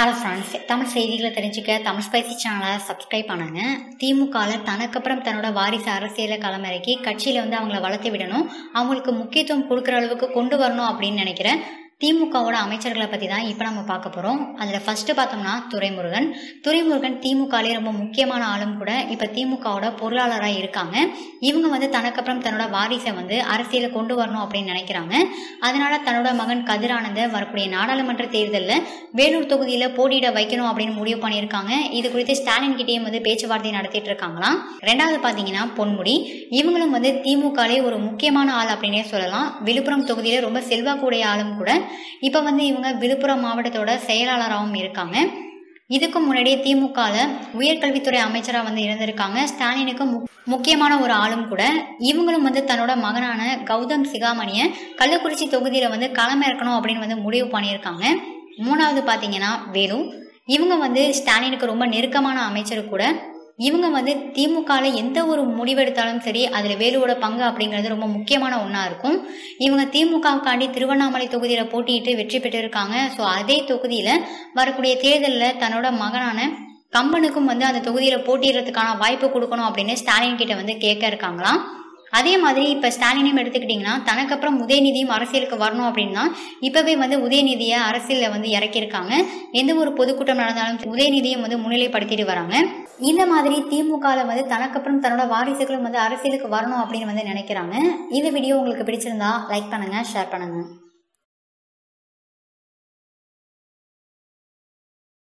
Hello friends Tamil செய்திகளை தெரிஞ்சுக்க Tamil spicy சேனலை சப்ஸ்கிரைப் பண்ணுங்க. திமுகவில் தனக்கப்புறம் தன்னோட வாரிசு அரசியலை களமிறக்கி கட்சியில் வந்து அவங்கள வளர்த்து விடணும். அவங்களுக்கு முக்கியத்துவம் கொடுக்குற அளவுக்கு கொண்டு வரணும் அப்படின்னு நினைக்கிறேன். திமுகவோட அமைச்சர்களை பற்றி தான் இப்போ நம்ம பார்க்க போகிறோம் அதில் ஃபஸ்ட்டு பார்த்தோம்னா துரைமுருகன். துரைமுருகன் திமுகலே ரொம்ப முக்கியமான ஆளும் கூட இப்போ திமுகவோட பொருளாளராக இருக்காங்க. இவங்க வந்து தனக்கப்புறம் தன்னோட வாரிசை வந்து அரசியலை கொண்டு வரணும் அப்படின்னு நினைக்கிறாங்க. அதனால தன்னோட மகன் கதிரானந்த வரக்கூடிய நாடாளுமன்ற தேர்தலில் வேலூர் தொகுதியில் போட்டியிட வைக்கணும் அப்படின்னு முடிவு பண்ணியிருக்காங்க. இது குறித்து ஸ்டாலின் கிட்டேயும் வந்து பேச்சுவார்த்தை நடத்திட்டு இருக்காங்களாம். ரெண்டாவது பார்த்தீங்கன்னா பொன்முடி. இவங்களும் வந்து திமுகலே ஒரு முக்கியமான ஆள் அப்படின்னே சொல்லலாம். விழுப்புரம் தொகுதியில் ரொம்ப செல்வாக்குடைய ஆளும் கூட இப்போ வந்து இவங்க விழுப்புரம் மாவட்டத்தோட செயலாளராகவும் இருக்காங்க. இதுக்கு முன்னாடியே திமுகவில் உயர்கல்வித்துறை அமைச்சராக வந்து இருந்திருக்காங்க. ஸ்டாலினுக்கு மு முக்கியமான ஒரு ஆளும் கூட. இவங்களும் வந்து தன்னோட மகனான கௌதம் சிகாமணியை கள்ளக்குறிச்சி தொகுதியில் வந்து களமிறக்கணும் அப்படின்னு வந்து முடிவு பண்ணியிருக்காங்க. மூணாவது பார்த்தீங்கன்னா வேலு. இவங்க வந்து ஸ்டாலினுக்கு ரொம்ப நெருக்கமான அமைச்சர் கூட. இவங்க வந்து திமுகவில் எந்த ஒரு முடிவெடுத்தாலும் சரி அதில் வேலுவோட பங்கு அப்படிங்கிறது ரொம்ப முக்கியமான ஒன்றா இருக்கும். இவங்க திமுகவுக்காண்டி திருவண்ணாமலை தொகுதியில் போட்டியிட்டு வெற்றி பெற்றிருக்காங்க. ஸோ அதே தொகுதியில் வரக்கூடிய தேர்தலில் தன்னோட மகனான கம்பனுக்கும் வந்து அந்த தொகுதியில் போட்டிடுறதுக்கான வாய்ப்பு கொடுக்கணும் அப்படின்னு ஸ்டாலின் கிட்ட வந்து கேட்க இருக்காங்களாம். அதே மாதிரி இப்போ ஸ்டாலினையும் எடுத்துக்கிட்டிங்கன்னா தனக்கப்புறம் உதயநிதியும் அரசியலுக்கு வரணும் அப்படின்னா இப்போவே வந்து உதயநிதியை அரசியலில் வந்து இறக்கியிருக்காங்க. எந்த ஒரு பொதுக்கூட்டம் நடந்தாலும் உதயநிதியும் வந்து முன்னிலைப்படுத்திட்டு வராங்க. இந்த மாதிரி திமுகவில் வந்து தனக்கு அப்புறம் தன்னோட வாரிசுகளும் வந்து அரசியலுக்கு வரணும் அப்படின்னு வந்து நினைக்கிறாங்க. இந்த வீடியோ உங்களுக்கு பிடிச்சிருந்தா லைக் பண்ணுங்கள் ஷேர் பண்ணுங்கள்